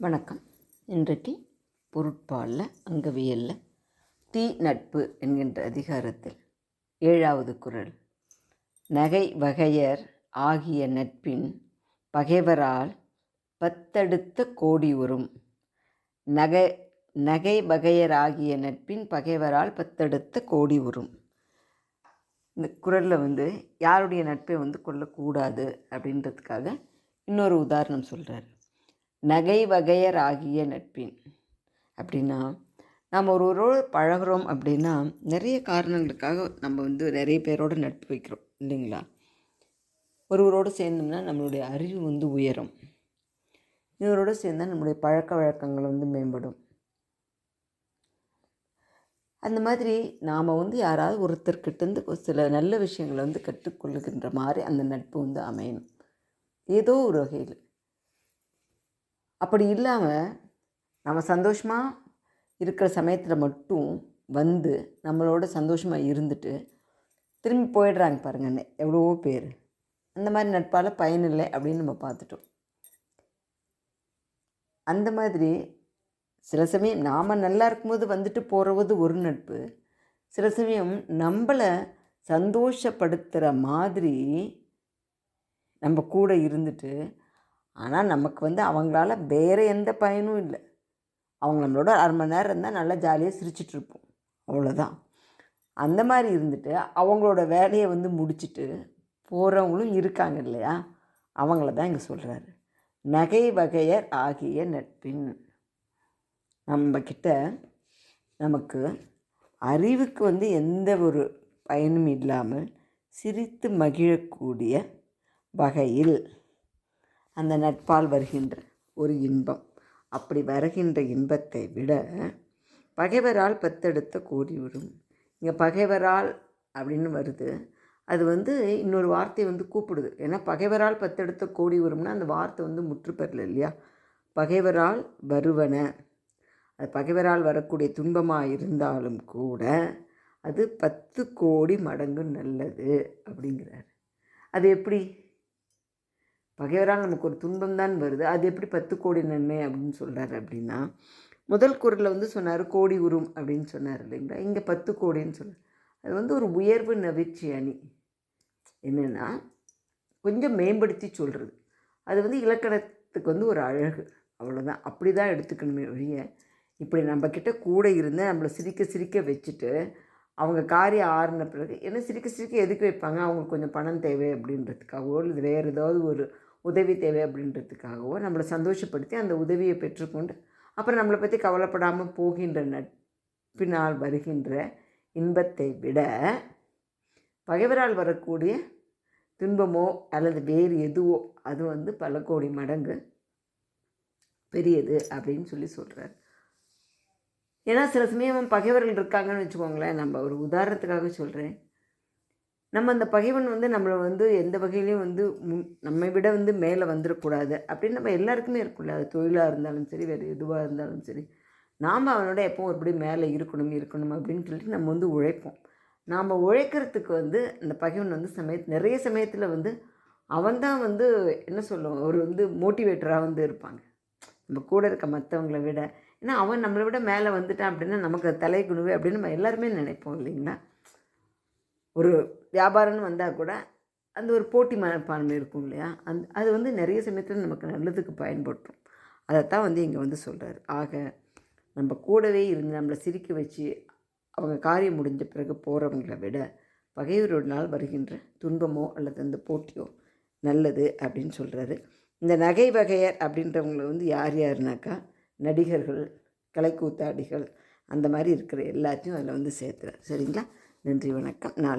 வணக்கம். இன்றைக்கு பொருட்பாலில் அங்கவியலில் தீ நட்பு என்கின்ற அதிகாரத்தில் ஏழாவது குறள் நகை வகையர் ஆகிய நட்பின் பகைவரால் பத்தடுத்த கோடி உறும். நகை நகை வகையர் ஆகிய நட்பின் பகைவரால் பத்தடுத்த கோடி உறும். இந்த குறளில் வந்து யாருடைய நட்பை வந்து கொள்ளக்கூடாது அப்படின்றதுக்காக இன்னொரு உதாரணம் சொல்கிறார் நகை வகையர் ஆகிய நட்பின். அப்படின்னா நாம் ஒருவரோடு பழகுறோம் அப்படின்னா நிறைய காரணங்களுக்காக நம்ம வந்து நிறைய பேரோட நட்பு வைக்கிறோம் இல்லைங்களா? ஒருவரோடு சேர்ந்தோம்னா நம்மளுடைய அறிவு வந்து உயரும். இவரோடு சேர்ந்தால் நம்மளுடைய பழக்க வழக்கங்கள் வந்து மேம்படும். அந்த மாதிரி நாம் வந்து யாராவது ஒருத்தர்கிட்டேருந்து ஒரு சில நல்ல விஷயங்களை வந்து கற்றுக்கொள்ளுகின்ற மாதிரி அந்த நட்பு வந்து அமையணும். ஏதோ ஒரு வகையில். அப்படி இல்லாமல் நம்ம சந்தோஷமாக இருக்கிற சமயத்தில் மட்டும் வந்து நம்மளோட சந்தோஷமாக இருந்துட்டு திரும்பி போயிடுறாங்க பாருங்க எவ்வளவோ பேர். அந்த மாதிரி நட்பால் பயனில்லை அப்படின்னு நம்ம பார்த்துட்டோம். அந்த மாதிரி சில சமயம் நாம் நல்லா இருக்கும்போது வந்துட்டு போகிறது ஒரு நட்பு. சில சமயம் நம்மளை சந்தோஷப்படுத்துகிற மாதிரி நம்ம கூட இருந்துட்டு ஆனால் நமக்கு வந்து அவங்களால வேறு எந்த பயனும் இல்லை. அவங்க நம்மளோட அரை மணி நேரம் இருந்தால் நல்லா ஜாலியாக சிரிச்சிட்ருப்போம் அவ்வளோதான் அந்த மாதிரி இருந்துட்டு அவங்களோட வேலையை வந்து முடிச்சுட்டு போகிறவங்களும் இருக்காங்க இல்லையா? அவங்கள தான் இங்கே சொல்கிறாரு நகை வகையர் ஆகிய நட்பின். நம்மக்கிட்ட நமக்கு அறிவுக்கு வந்து எந்த ஒரு பயனும் இல்லாமல் சிரித்து மகிழக்கூடிய வகையில் அந்த நட்பால் வருகின்ற ஒரு இன்பம். அப்படி வருகின்ற இன்பத்தை விட பகைவரால் பத்தெடுத்த கோடி வரும் இங்கே பகைவரால் அப்படின்னு வருது. அது வந்து இன்னொரு வார்த்தையை வந்து கூப்பிடுது. ஏன்னா பகைவரால் பத்தெடுத்த கோடி வரும்னா அந்த வார்த்தை வந்து முற்றுப்பெறல இல்லையா? பகைவரால் வருவன. அது பகைவரால் வரக்கூடிய துன்பமாக இருந்தாலும் கூட அது பத்து கோடி மடங்கு நல்லது அப்படிங்கிறார். அது எப்படி? பகைவரால் நமக்கு ஒரு துன்பம் தான் வருது. அது எப்படி பத்து கோடி நன்மை அப்படின்னு சொல்கிறாரு அப்படின்னா முதல் குரலில் வந்து சொன்னார் கோடி உரும் அப்படின்னு சொன்னார் இல்லைங்களா? இங்கே பத்து கோடின்னு சொன்னார். அது வந்து ஒரு உயர்வு நவிர்ச்சி அணி. என்னென்னா கொஞ்சம் மேம்படுத்தி சொல்கிறது அது வந்து இலக்கணத்துக்கு வந்து ஒரு அழகு. அவ்வளோதான் அப்படி தான் எடுத்துக்கணுமே ஒழிய இப்படி நம்மக்கிட்ட கூட இருந்து நம்மளை சிரிக்க சிரிக்க வச்சுட்டு அவங்க காரியம் ஆறின பிறகு என்ன சிரிக்க சிரிக்க எதுக்கு வைப்பாங்க? அவங்களுக்கு கொஞ்சம் பணம் தேவை அப்படின்றதுக்காகவோ இல்லை வேறு ஏதாவது ஒரு உதவி தேவை அப்படின்றதுக்காகவோ நம்மளை சந்தோஷப்படுத்தி அந்த உதவியை பெற்றுக்கொண்டு அப்புறம் நம்மளை பற்றி கவலைப்படாமல் போகின்ற நட்பினால் வருகின்ற இன்பத்தை விட பகைவரால் வரக்கூடிய துன்பமோ அல்லது வேறு எதுவோ அது வந்து பல கோடி மடங்கு பெரியது அப்படின்னு சொல்லி சொல்கிறார் ஏன்னா சில சமயம் பகைவர்கள் இருக்காங்கன்னு வச்சுக்கோங்களேன். நம்ம ஒரு உதாரணத்துக்காக சொல்கிறேன் நம்ம அந்த பகைவன் வந்து நம்மளை வந்து எந்த வகையிலையும் வந்து முன் நம்மை விட வந்து மேலே வந்துடக்கூடாது அப்படின்னு நம்ம எல்லாருக்குமே இருக்கும்ல. அது தொழிலாக இருந்தாலும் சரி வேறு எதுவாக இருந்தாலும் சரி. நாம் அவனோட எப்போ ஒருபடி மேலே இருக்கணும் இருக்கணும் அப்படின்னு சொல்லிட்டு நம்ம வந்து உழைப்போம். நாம் உழைக்கிறதுக்கு வந்து அந்த பகைவன் வந்து சமய நிறைய சமயத்தில் வந்து அவன் தான் வந்து என்ன சொல்லுவோம் ஒரு வந்து மோட்டிவேட்டராக வந்து இருப்பாங்க. நம்ம கூட இருக்க மற்றவங்களை விட. ஏன்னா அவன் நம்மளை விட மேலே வந்துட்டான் அப்படின்னா நமக்கு தலை குணுவே அப்படின்னு நம்ம எல்லாருமே நினைப்போம் இல்லைங்களா? ஒரு வியாபாரம்னு வந்தால் கூட அந்த ஒரு போட்டி மனப்பான்மை இருக்கும் இல்லையா? அந் அது வந்து நிறைய சமயத்தில் நமக்கு நல்லதுக்கு பயன்படுத்தும். அதைத்தான் வந்து இங்கே வந்து சொல்கிறாரு ஆக நம்ம கூடவே இருந்து நம்மளை சிரிக்க வச்சு அவங்க காரியம் முடிஞ்ச பிறகு போகிறவங்கள விட பகைவரோடனால் வருகின்ற துன்பமோ அல்லது அந்த போட்டியோ நல்லது அப்படின்னு சொல்கிறாரு இந்த நகை வகையர் அப்படின்றவங்கள வந்து யார் யாருனாக்கா? நடிகர்கள் கலைக்கூத்தாடிகள் அந்த மாதிரி இருக்கிற எல்லாத்தையும் அதில் வந்து சேர்த்துறாரு. சரிங்களா? நன்றி வணக்கம். நாளை